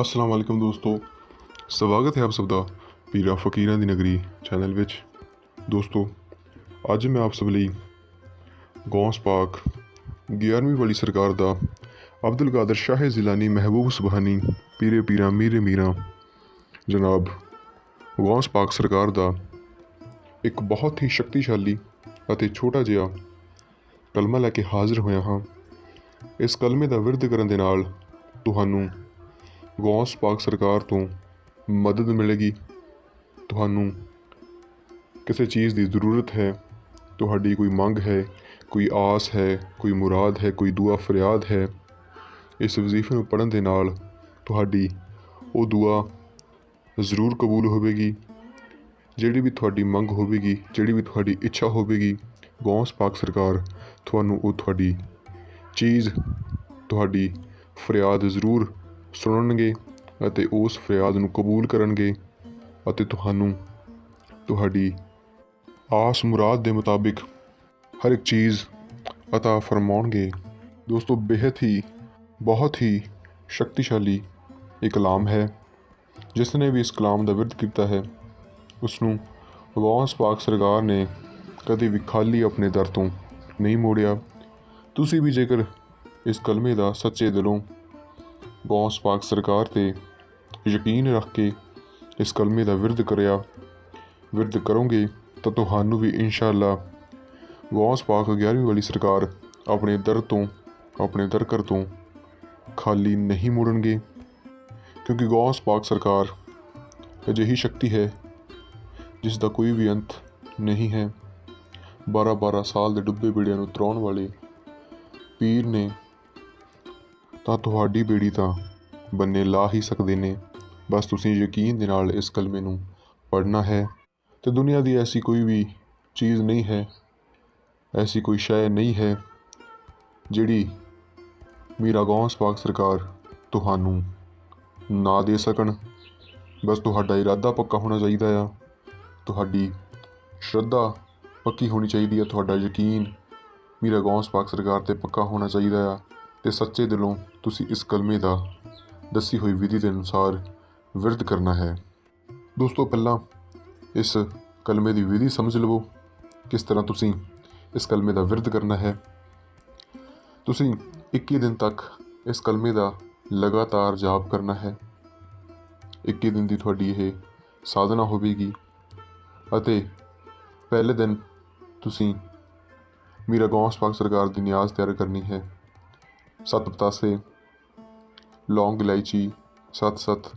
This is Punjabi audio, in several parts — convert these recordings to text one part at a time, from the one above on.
ਅਸਲਾਮ ਵਾਲੇਕੁਮ ਦੋਸਤੋ। ਸਵਾਗਤ ਹੈ ਆਪ ਸਭ ਦਾ ਪੀਰਾ ਫਕੀਰਾਂ ਦੀ ਨਗਰੀ ਚੈਨਲ ਵਿੱਚ। ਦੋਸਤੋ, ਅੱਜ ਮੈਂ ਆਪ ਸਭ ਲਈ ਗੌਂਸ ਪਾਕ 11ਵੀਂ ਵਾਲੀ ਸਰਕਾਰ ਦਾ ਅਬਦੁਲ ਕਾਦਰ ਸ਼ਾਹ ਜ਼ਿਲਾਨੀ ਮਹਿਬੂਬ ਸੁਬਹਾਨੀ ਪੀਰੇ ਪੀਰਾ ਮੀਰੇ ਮੀਰਾ ਜਨਾਬ ਗੌਂਸ ਪਾਕ ਸਰਕਾਰ ਦਾ ਇੱਕ ਬਹੁਤ ਹੀ ਸ਼ਕਤੀਸ਼ਾਲੀ ਅਤੇ ਛੋਟਾ ਜਿਹਾ ਕਲਮਾ ਲੈ ਕੇ ਹਾਜ਼ਰ ਹੋਇਆ ਹਾਂ। ਇਸ ਕਲਮੇ ਦਾ ਵਿਰਧ ਕਰਨ ਦੇ ਨਾਲ ਤੁਹਾਨੂੰ ਗੌਸ ਪਾਕ ਸਰਕਾਰ ਤੋਂ ਮਦਦ ਮਿਲੇਗੀ। ਤੁਹਾਨੂੰ ਕਿਸੇ ਚੀਜ਼ ਦੀ ਜ਼ਰੂਰਤ ਹੈ, ਤੁਹਾਡੀ ਕੋਈ ਮੰਗ ਹੈ, ਕੋਈ ਆਸ ਹੈ, ਕੋਈ ਮੁਰਾਦ ਹੈ, ਕੋਈ ਦੁਆ ਫਰਿਆਦ ਹੈ, ਇਸ ਵਜ਼ੀਫੇ ਨੂੰ ਪੜ੍ਹਨ ਦੇ ਨਾਲ ਤੁਹਾਡੀ ਉਹ ਦੁਆ ਜ਼ਰੂਰ ਕਬੂਲ ਹੋਵੇਗੀ। ਜਿਹੜੀ ਵੀ ਤੁਹਾਡੀ ਮੰਗ ਹੋਵੇਗੀ, ਜਿਹੜੀ ਵੀ ਤੁਹਾਡੀ ਇੱਛਾ ਹੋਵੇਗੀ, ਗੌਸ ਪਾਕ ਸਰਕਾਰ ਤੁਹਾਨੂੰ ਉਹ ਤੁਹਾਡੀ ਚੀਜ਼, ਤੁਹਾਡੀ ਫਰਿਆਦ ਜ਼ਰੂਰ ਸੁਣਨਗੇ ਅਤੇ ਉਸ ਫਰਿਆਦ ਨੂੰ ਕਬੂਲ ਕਰਨਗੇ ਅਤੇ ਤੁਹਾਨੂੰ ਤੁਹਾਡੀ ਆਸ ਮੁਰਾਦ ਦੇ ਮੁਤਾਬਿਕ ਹਰ ਇੱਕ ਚੀਜ਼ عطا ਫਰਮਾਉਣਗੇ। ਦੋਸਤੋ ਬੇहद ਹੀ, ਬਹੁਤ ਹੀ ਸ਼ਕਤੀਸ਼ਾਲੀ ਇਹ ਕਲਾਮ ਹੈ। ਜਿਸ ਨੇ ਵੀ ਇਸ ਕਲਾਮ ਦਾ ਵਿਰਧ ਕੀਤਾ ਹੈ ਉਸ ਨੂੰ ਵਾਂਸ ਪਾਕ ਸਰਕਾਰ ਨੇ ਕਦੇ ਵੀ ਖਾਲੀ ਆਪਣੇ ਦਰ ਤੋਂ ਨਹੀਂ ਮੋੜਿਆ। ਤੁਸੀਂ ਵੀ ਜੇਕਰ ਇਸ ਕਲਮੇ ਦਾ ਸੱਚੇ ਦਿਲੋਂ ਗੌਸ ਪਾਕ ਸਰਕਾਰ ਤੇ ਯਕੀਨ ਰੱਖ ਕੇ ਇਸ ਕਲਮੇ ਦਾ ਵਿਰਧ ਕਰਿਆ। ਵਿਰਧ ਕਰੋਗੇ ਤਾਂ ਤੁਹਾਨੂੰ ਵੀ ਇਨਸ਼ਾਅੱਲਾ ਗੌਸ ਪਾਕ 11ਵੀਂ ਵਾਲੀ ਸਰਕਾਰ ਆਪਣੇ ਦਰ ਤੋਂ, ਆਪਣੇ ਦਰਕਰ ਤੋਂ ਖਾਲੀ ਨਹੀਂ ਮੁੜਨਗੇ। ਕਿਉਂਕਿ ਗੌਸ ਪਾਕ ਸਰਕਾਰ ਅਜਿਹੀ ਸ਼ਕਤੀ ਹੈ ਜਿਸ ਦਾ ਕੋਈ ਵੀ ਅੰਤ ਨਹੀਂ ਹੈ। 12-12 ਸਾਲ ਦੇ ਡੁੱਬੇ ਬੇੜਿਆਂ ਨੂੰ ਤਰਾਉਣ ਵਾਲੇ ਪੀਰ ਨੇ ਤਾਂ ਤੁਹਾਡੀ ਬੇੜੀ ਤਾਂ ਬੰਨੇ ਲਾ ਹੀ ਸਕਦੇ ਨੇ। ਬਸ ਤੁਸੀਂ ਯਕੀਨ ਦੇ ਨਾਲ ਇਸ ਕਲਮੇ ਨੂੰ ਪੜ੍ਹਨਾ ਹੈ ਤੇ ਦੁਨੀਆ ਦੀ ਐਸੀ ਕੋਈ ਵੀ ਚੀਜ਼ ਨਹੀਂ ਹੈ, ਐਸੀ ਕੋਈ ਸ਼ੈ ਨਹੀਂ ਹੈ ਜਿਹੜੀ ਮੀਰਾ ਗੌਸ ਪਾਕ ਸਰਕਾਰ ਤੁਹਾਨੂੰ ਨਾ ਦੇ ਸਕਣ। ਬਸ ਤੁਹਾਡਾ ਇਰਾਦਾ ਪੱਕਾ ਹੋਣਾ ਚਾਹੀਦਾ ਆ। ਤੁਹਾਡੀ ਸ਼ਰਧਾ ਪੱਕੀ ਹੋਣੀ ਚਾਹੀਦੀ ਆ। ਤੁਹਾਡਾ ਯਕੀਨ ਮੀਰਾ ਗੌਸ ਪਾਕ ਸਰਕਾਰ ਤੇ ਪੱਕਾ ਹੋਣਾ ਚਾਹੀਦਾ ਆ। ਤੇ ਸੱਚੇ ਦਿਲੋਂ ਤੁਸੀਂ ਇਸ ਕਲਮੇ ਦਾ ਦੱਸੀ ਹੋਈ ਵਿਧੀ ਦੇ ਅਨੁਸਾਰ ਵਿਰਧ ਕਰਨਾ ਹੈ। ਦੋਸਤੋ, ਪਹਿਲਾਂ ਇਸ ਕਲਮੇ ਦੀ ਵਿਧੀ ਸਮਝ ਲਵੋ। ਕਿਸ ਤਰ੍ਹਾਂ ਤੁਸੀਂ ਇਸ ਕਲਮੇ ਦਾ ਵਿਰਧ ਕਰਨਾ ਹੈ? ਤੁਸੀਂ 21 ਦਿਨ ਤੱਕ ਇਸ ਕਲਮੇ ਦਾ ਲਗਾਤਾਰ ਜਾਪ ਕਰਨਾ ਹੈ। 21 ਦਿਨ ਦੀ ਤੁਹਾਡੀ ਇਹ ਸਾਧਨਾ ਹੋਵੇਗੀ ਅਤੇ ਪਹਿਲੇ ਦਿਨ ਤੁਸੀਂ ਮੀਰਾ ਗੌਸ ਪਾਕ ਸਰਕਾਰ ਦੀ ਨਿਆਜ਼ ਤਿਆਰ ਕਰਨੀ ਹੈ। ਸੱਤ ਪਤਾਸੇ, ਲੌਂਗ ਇਲਾਇਚੀ, ਸੱਤ ਸੱਤ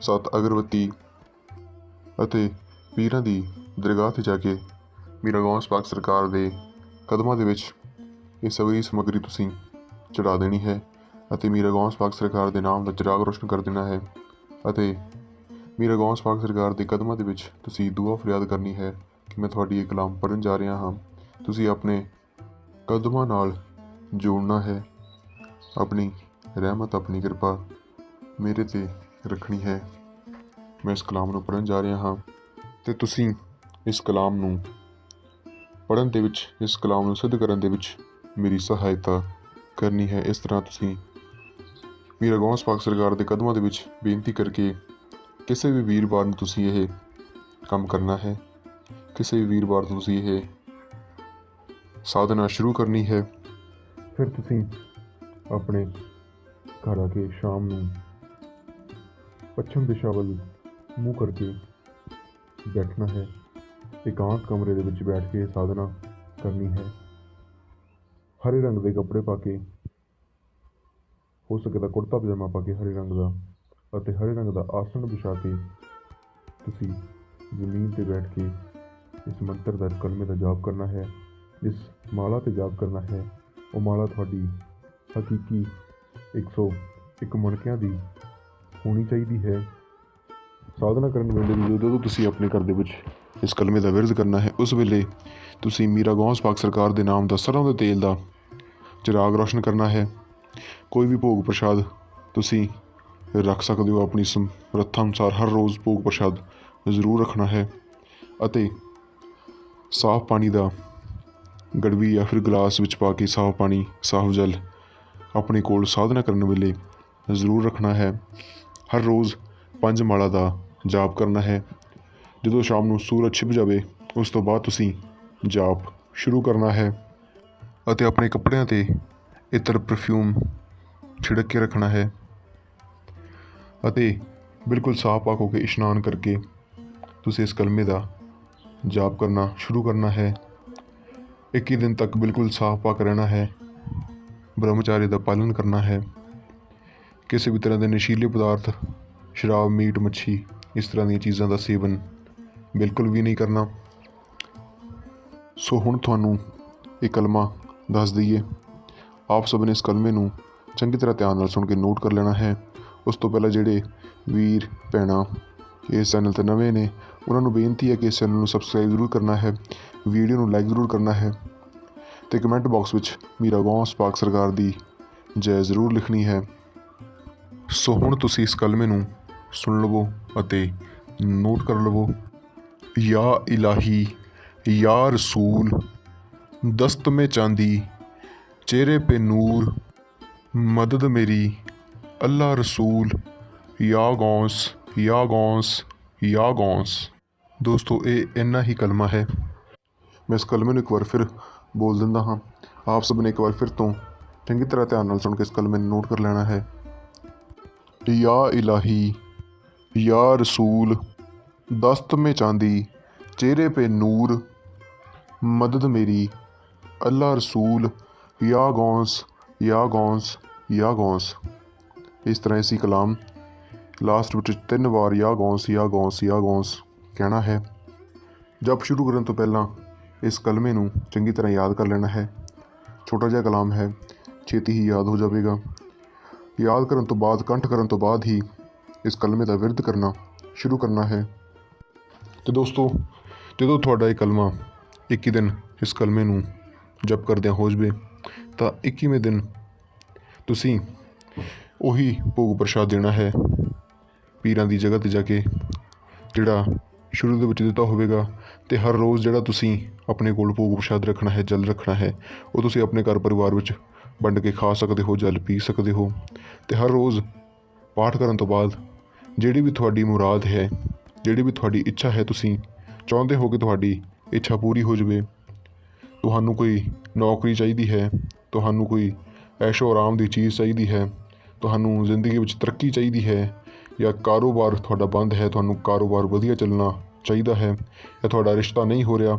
ਸੱਤ ਅਗਰਬੱਤੀ ਅਤੇ ਪੀਰਾਂ ਦੀ ਦਰਗਾਹ ਤੇ ਜਾ ਕੇ ਮੀਰਾ ਗੌਂਸ ਪਾਕ ਸਰਕਾਰ ਦੇ ਕਦਮਾਂ ਦੇ ਵਿੱਚ ਇਹ ਸਭੀ ਸਮੱਗਰੀ ਤੁਸੀਂ ਚੜਾ ਦੇਣੀ ਹੈ ਅਤੇ ਮੀਰਾ ਗੌਂਸ ਪਾਕ ਸਰਕਾਰ ਦੇ ਨਾਮ ਦਾ ਚਿਰਾਗ ਰੋਸ਼ਨ ਕਰ ਦੇਣਾ ਹੈ ਅਤੇ ਮੀਰਾ ਗੌਂਸ ਪਾਕ ਸਰਕਾਰ ਦੇ ਕਦਮਾਂ ਦੇ ਵਿੱਚ ਤੁਸੀਂ ਦੁਆ ਫਰਿਆਦ ਕਰਨੀ ਹੈ ਕਿ ਮੈਂ ਤੁਹਾਡੀ ਇਹ ਕਲਾਮ ਪੜ੍ਹਨ ਜਾ ਰਿਹਾ ਹਾਂ। ਤੁਸੀਂ ਆਪਣੇ ਕਦਮਾਂ ਨਾਲ ਜੋੜਨਾ ਹੈ। ਆਪਣੀ ਰਹਿਮਤ, ਆਪਣੀ ਕਿਰਪਾ ਮੇਰੇ ਤੇ ਰੱਖਣੀ ਹੈ। ਮੈਂ ਇਸ ਕਲਾਮ ਨੂੰ ਪੜ੍ਹਨ ਜਾ ਰਿਹਾ ਹਾਂ ਤੇ ਤੁਸੀਂ ਇਸ ਕਲਾਮ ਨੂੰ ਪੜ੍ਹਨ ਦੇ ਵਿੱਚ, ਇਸ ਕਲਾਮ ਨੂੰ ਸਿੱਧ ਕਰਨ ਦੇ ਵਿੱਚ ਮੇਰੀ ਸਹਾਇਤਾ ਕਰਨੀ ਹੈ। ਇਸ ਤਰ੍ਹਾਂ ਤੁਸੀਂ ਮੇਰਾ ਗੌਂਸ ਪਾਕ ਸਰਕਾਰ ਦੇ ਕਦਮਾਂ ਦੇ ਵਿੱਚ ਬੇਨਤੀ ਕਰਕੇ ਕਿਸੇ ਵੀ ਵੀਰਵਾਰ ਨੂੰ ਤੁਸੀਂ ਇਹ ਕੰਮ ਕਰਨਾ ਹੈ। ਕਿਸੇ ਵੀ ਵੀਰਵਾਰ ਨੂੰ ਤੁਸੀਂ ਇਹ ਸਾਧਨਾ ਸ਼ੁਰੂ ਕਰਨੀ ਹੈ। ਫਿਰ ਤੁਸੀਂ ਆਪਣੇ ਘਰ ਆ ਕੇ ਸ਼ਾਮ ਨੂੰ ਪੱਛਮ ਦਿਸ਼ਾ ਵੱਲ ਮੂੰਹ ਕਰਕੇ ਬੈਠਣਾ ਹੈ। ਇਕਾਂਤ ਕਮਰੇ ਦੇ ਵਿੱਚ ਬੈਠ ਕੇ ਸਾਧਨਾ ਕਰਨੀ ਹੈ। ਹਰੇ ਰੰਗ ਦੇ ਕੱਪੜੇ ਪਾ ਕੇ, ਹੋ ਸਕੇ ਤਾਂ ਕੁੜਤਾ ਪਜਾਮਾ ਪਾ ਕੇ ਹਰੇ ਰੰਗ ਦਾ ਅਤੇ ਹਰੇ ਰੰਗ ਦਾ ਆਸਣ ਵਿਛਾ ਕੇ ਤੁਸੀਂ ਜ਼ਮੀਨ ਤੇ ਬੈਠ ਕੇ ਇਸ ਮੰਤਰ ਦਾ ਕਲਮੇ ਦਾ ਜਾਪ ਕਰਨਾ ਹੈ। ਇਸ ਮਾਲਾ ਤੇ ਜਾਪ ਕਰਨਾ ਹੈ। ਉਹ ਮਾਲਾ ਤੁਹਾਡੀ ਹਕੀਕੀ 101 ਮਣਕਿਆਂ ਦੀ ਹੋਣੀ ਚਾਹੀਦੀ ਹੈ। ਸਾਧਨਾ ਕਰਨ ਵੇਲੇ ਵੀ ਜਦੋਂ ਤੁਸੀਂ ਆਪਣੇ ਘਰ ਦੇ ਵਿੱਚ ਇਸ ਕਲਮੇ ਦਾ ਵਿਰਧ ਕਰਨਾ ਹੈ, ਉਸ ਵੇਲੇ ਤੁਸੀਂ ਮੀਰਾ ਗੌਸ ਪਾਕ ਸਰਕਾਰ ਦੇ ਨਾਮ ਦਾ ਸਰੋਂ ਦੇ ਤੇਲ ਦਾ ਚਿਰਾਗ ਰੋਸ਼ਨ ਕਰਨਾ ਹੈ। ਕੋਈ ਵੀ ਭੋਗ ਪ੍ਰਸ਼ਾਦ ਤੁਸੀਂ ਰੱਖ ਸਕਦੇ ਹੋ, ਆਪਣੀ ਸਮਰੱਥਾ ਅਨੁਸਾਰ ਹਰ ਰੋਜ਼ ਭੋਗ ਪ੍ਰਸ਼ਾਦ ਜ਼ਰੂਰ ਰੱਖਣਾ ਹੈ ਅਤੇ ਸਾਫ਼ ਪਾਣੀ ਦਾ ਗੜਵੀ ਜਾਂ ਫਿਰ ਗਲਾਸ ਵਿੱਚ ਪਾ ਕੇ ਸਾਫ਼ ਪਾਣੀ, ਸਾਫ਼ ਜਲ ਆਪਣੇ ਕੋਲ ਸਾਧਨਾ ਕਰਨ ਵੇਲੇ ਜ਼ਰੂਰ ਰੱਖਣਾ ਹੈ। ਹਰ ਰੋਜ਼ ਪੰਜ ਮਾਲਾ ਦਾ ਜਾਪ ਕਰਨਾ ਹੈ। ਜਦੋਂ ਸ਼ਾਮ ਨੂੰ ਸੂਰਜ ਛਿਪ ਜਾਵੇ, ਉਸ ਤੋਂ ਬਾਅਦ ਤੁਸੀਂ ਜਾਪ ਸ਼ੁਰੂ ਕਰਨਾ ਹੈ ਅਤੇ ਆਪਣੇ ਕੱਪੜਿਆਂ ਤੇ ਇਤਰ ਪਰਫਿਊਮ ਛਿੜਕ ਕੇ ਰੱਖਣਾ ਹੈ ਅਤੇ ਬਿਲਕੁਲ ਸਾਫ਼ ਪਾਕ ਹੋ ਕੇ ਇਸ਼ਨਾਨ ਕਰਕੇ ਤੁਸੀਂ ਇਸ ਕਲਮੇ ਦਾ ਜਾਪ ਕਰਨਾ ਸ਼ੁਰੂ ਕਰਨਾ ਹੈ। 21 ਦਿਨ ਤੱਕ ਬਿਲਕੁਲ ਸਾਫ਼ ਪਾਕ ਰਹਿਣਾ ਹੈ। ਬ੍ਰਹਮਚਾਰੀ ਦਾ ਪਾਲਣ ਕਰਨਾ ਹੈ। ਕਿਸੇ ਵੀ ਤਰ੍ਹਾਂ ਦੇ ਨਸ਼ੀਲੇ ਪਦਾਰਥ, ਸ਼ਰਾਬ, ਮੀਟ, ਮੱਛੀ, ਇਸ ਤਰ੍ਹਾਂ ਦੀਆਂ ਚੀਜ਼ਾਂ ਦਾ ਸੇਵਨ ਬਿਲਕੁਲ ਵੀ ਨਹੀਂ ਕਰਨਾ। ਸੋ ਹੁਣ ਤੁਹਾਨੂੰ ਇਹ ਕਲਮਾ ਦੱਸ ਦਈਏ। ਆਪ ਸਭ ਨੇ ਇਸ ਕਲਮੇ ਨੂੰ ਚੰਗੀ ਤਰ੍ਹਾਂ ਧਿਆਨ ਨਾਲ ਸੁਣ ਕੇ ਨੋਟ ਕਰ ਲੈਣਾ ਹੈ। ਉਸ ਤੋਂ ਪਹਿਲਾਂ ਜਿਹੜੇ ਵੀਰ, ਭੈਣਾਂ ਇਸ ਚੈਨਲ ਤੇ ਨਵੇਂ ਨੇ ਉਹਨਾਂ ਨੂੰ ਬੇਨਤੀ ਹੈ ਕਿ ਇਸ ਚੈਨਲ ਨੂੰ ਸਬਸਕ੍ਰਾਈਬ ਜ਼ਰੂਰ ਕਰਨਾ ਹੈ ਵੀਡੀਓ ਨੂੰ ਲਾਈਕ ਜ਼ਰੂਰ ਕਰਨਾ ਹੈ ਤੇ ਕਮੈਂਟ ਬਾਕਸ ਵਿੱਚ ਮੀਰਾ ਗੌਂਸ ਪਾਕ ਸਰਕਾਰ ਦੀ ਜੈ ਜ਼ਰੂਰ ਲਿਖਣੀ ਹੈ। ਸੋ ਹੁਣ ਤੁਸੀਂ ਇਸ ਕਲਮੇ ਨੂੰ ਸੁਣ ਲਵੋ ਅਤੇ ਨੋਟ ਕਰ ਲਵੋ। ਯਾ ਇਲਾਹੀ, ਯਾ ਰਸੂਲ ਦਸਤ ਮੇ ਚਾਂਦੀ, ਚਿਹਰੇ ਪੇ ਨੂਰ, ਮਦਦ ਮੇਰੀ, ਅੱਲਾ ਰਸੂਲ, ਯਾ ਗੌਂਸ ਯਾ ਗੌਂਸ ਯਾ ਗੌਂਸ। ਦੋਸਤੋ, ਇਹ ਇੰਨਾ ਹੀ ਕਲਮਾ ਹੈ। ਮੈਂ ਇਸ ਕਲਮੇ ਨੂੰ ਇੱਕ ਵਾਰ ਫਿਰ ਬੋਲ ਦਿੰਦਾ ਹਾਂ। ਆਪ ਸਭ ਨੇ ਇੱਕ ਵਾਰ ਫਿਰ ਤੋਂ ਚੰਗੀ ਤਰ੍ਹਾਂ ਧਿਆਨ ਨਾਲ ਸੁਣ ਕੇ ਇਸ ਕਲਮੇ ਨੂੰ ਨੋਟ ਕਰ ਲੈਣਾ ਹੈ। ਯਾ ਇਲਾਹੀ, ਯਾ ਰਸੂਲ, ਦਸਤ ਮੇ ਚਾਂਦੀ, ਚਿਹਰੇ पे ਨੂਰ, ਮਦਦ ਮੇਰੀ, ਅੱਲਾ ਰਸੂਲ, ਯਾ ਗੌਂਸ ਯਾ ਗੌਂਸ ਯਾ ਗੌਂਸ। ਇਸ ਤਰ੍ਹਾਂ ਇਸੀ ਕਲਾਮ ਲਾਸਟ ਵਿੱਚ ਤਿੰਨ ਵਾਰ ਯਾ ਗੌਂਸ ਯਾ ਗੌਂਸ ਯਾ ਗੌਂਸ। ਕਹਿਣਾ ਹੈ। ਜਪ ਸ਼ੁਰੂ ਕਰਨ ਤੋਂ ਪਹਿਲਾਂ ਇਸ ਕਲਮੇ ਨੂੰ ਚੰਗੀ ਤਰ੍ਹਾਂ ਯਾਦ ਕਰ ਲੈਣਾ ਹੈ। ਛੋਟਾ ਜਿਹਾ ਕਲਾਮ ਹੈ, ਛੇਤੀ ਹੀ ਯਾਦ ਹੋ ਜਾਵੇਗਾ। ਯਾਦ ਕਰਨ ਤੋਂ ਬਾਅਦ, ਕੰਠ ਕਰਨ ਤੋਂ ਬਾਅਦ ਹੀ ਇਸ ਕਲਮੇ ਦਾ ਵਿਰਧ ਕਰਨਾ ਸ਼ੁਰੂ ਕਰਨਾ ਹੈ। ਤੇ ਦੋਸਤੋ, ਜਦੋਂ ਤੁਹਾਡਾ ਇਹ ਕਲਮਾ 21 ਦਿਨ ਇਸ ਕਲਮੇ ਨੂੰ ਜਪ ਕਰਦਿਆਂ ਹੋ ਜਵੇ, ਤਾਂ 21ਵੇਂ ਦਿਨ ਤੁਸੀਂ ਉਹੀ ਭੋਗ ਪ੍ਰਸ਼ਾਦ ਦੇਣਾ ਹੈ। ਪੀਰਾਂ ਦੀ ਜਗ੍ਹਾ ਤੇ ਜਾ ਕੇ ਜਿਹੜਾ ਸ਼ੁਰੂ ਦੇ ਵਿੱਚ ਦਿੱਤਾ ਹੋਵੇਗਾ ਤੇ ਹਰ ਰੋਜ਼ ਜਿਹੜਾ ਤੁਸੀਂ ਆਪਣੇ ਕੋਲ ਭੋਗ ਪ੍ਰਸ਼ਾਦ ਰੱਖਣਾ ਹੈ, ਜਲ ਰੱਖਣਾ ਹੈ, ਉਹ ਤੁਸੀਂ ਆਪਣੇ ਘਰ ਪਰਿਵਾਰ ਵਿੱਚ ਵੰਡ ਕੇ ਖਾ ਸਕਦੇ ਹੋ, ਜਲ ਪੀ ਸਕਦੇ ਹੋ ਤੇ ਹਰ ਰੋਜ਼ ਪਾਠ ਕਰਨ ਤੋਂ ਬਾਅਦ ਜਿਹੜੀ ਵੀ ਤੁਹਾਡੀ ਮੁਰਾਦ ਹੈ, ਜਿਹੜੀ ਵੀ ਤੁਹਾਡੀ ਇੱਛਾ ਹੈ, ਤੁਸੀਂ ਚਾਹੁੰਦੇ ਹੋ ਕਿ ਤੁਹਾਡੀ ਇੱਛਾ ਪੂਰੀ ਹੋ ਜਾਵੇ, ਤੁਹਾਨੂੰ ਕੋਈ ਨੌਕਰੀ ਚਾਹੀਦੀ ਹੈ, ਤੁਹਾਨੂੰ ਕੋਈ ਐਸ਼ੋ ਆਰਾਮ ਦੀ ਚੀਜ਼ ਚਾਹੀਦੀ ਹੈ, ਤੁਹਾਨੂੰ ਜ਼ਿੰਦਗੀ ਵਿੱਚ ਤਰੱਕੀ ਚਾਹੀਦੀ ਹੈ ਜਾਂ ਕਾਰੋਬਾਰ ਤੁਹਾਡਾ ਬੰਦ ਹੈ, ਤੁਹਾਨੂੰ ਕਾਰੋਬਾਰ ਵਧੀਆ ਚੱਲਣਾ ਚਾਹੀਦਾ ਹੈ, ਜਾਂ ਤੁਹਾਡਾ ਰਿਸ਼ਤਾ ਨਹੀਂ ਹੋ ਰਿਹਾ,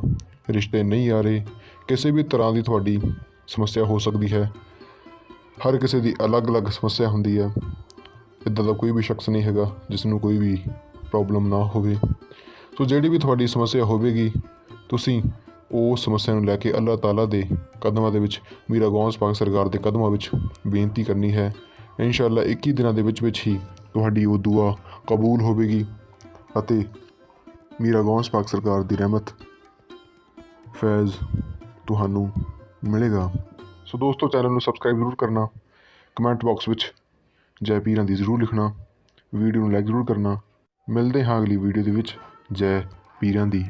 ਰਿਸ਼ਤੇ ਨਹੀਂ ਆ ਰਹੇ, ਕਿਸੇ ਵੀ ਤਰ੍ਹਾਂ ਦੀ ਤੁਹਾਡੀ ਸਮੱਸਿਆ ਹੋ ਸਕਦੀ ਹੈ। ਹਰ ਕਿਸੇ ਦੀ ਅਲੱਗ-ਅਲੱਗ ਸਮੱਸਿਆ ਹੁੰਦੀ ਹੈ। ਇੱਦਾਂ ਦਾ ਕੋਈ ਵੀ ਸ਼ਖਸ ਨਹੀਂ ਹੈਗਾ ਜਿਸ ਨੂੰ ਕੋਈ ਵੀ ਪ੍ਰੋਬਲਮ ਨਾ ਹੋਵੇ। ਸੋ ਜਿਹੜੀ ਵੀ ਤੁਹਾਡੀ ਸਮੱਸਿਆ ਹੋਵੇਗੀ, ਤੁਸੀਂ ਉਹ ਸਮੱਸਿਆ ਨੂੰ ਲੈ ਕੇ ਅੱਲਾਹ ਤਾਲਾ ਦੇ ਕਦਮਾਂ ਦੇ ਵਿੱਚ, ਮੀਰਾ ਗੌਂਸ ਪਾਕ ਸਰਕਾਰ ਦੇ ਕਦਮਾਂ ਵਿੱਚ ਬੇਨਤੀ ਕਰਨੀ ਹੈ ਇਨਸ਼ਾਅੱਲਾ 21 ਦਿਨਾਂ ਦੇ ਵਿੱਚ ਵਿੱਚ ਹੀ ਤੁਹਾਡੀ ਉਹ ਦੁਆ ਕਬੂਲ ਹੋਵੇਗੀ ਅਤੇ ਮੀਰਾ ਗੌਂਸ ਪਾਕ ਸਰਕਾਰ ਦੀ ਰਹਿਮਤ ਫੈਜ਼ ਤੁਹਾਨੂੰ ਮਿਲੇਗਾ। ਸੋ ਦੋਸਤੋ ਚੈਨਲ ਨੂੰ ਸਬਸਕ੍ਰਾਈਬ ਜ਼ਰੂਰ ਕਰਨਾ ਕਮੈਂਟ ਬਾਕਸ ਵਿੱਚ ਜੈ ਪੀਰਾਂ ਦੀ ਜ਼ਰੂਰ ਲਿਖਣਾ ਵੀਡੀਓ ਨੂੰ ਲਾਈਕ ਜ਼ਰੂਰ ਕਰਨਾ। ਮਿਲਦੇ ਹਾਂ ਅਗਲੀ ਵੀਡੀਓ ਦੇ ਵਿੱਚ। ਜੈ ਪੀਰਾਂ ਦੀ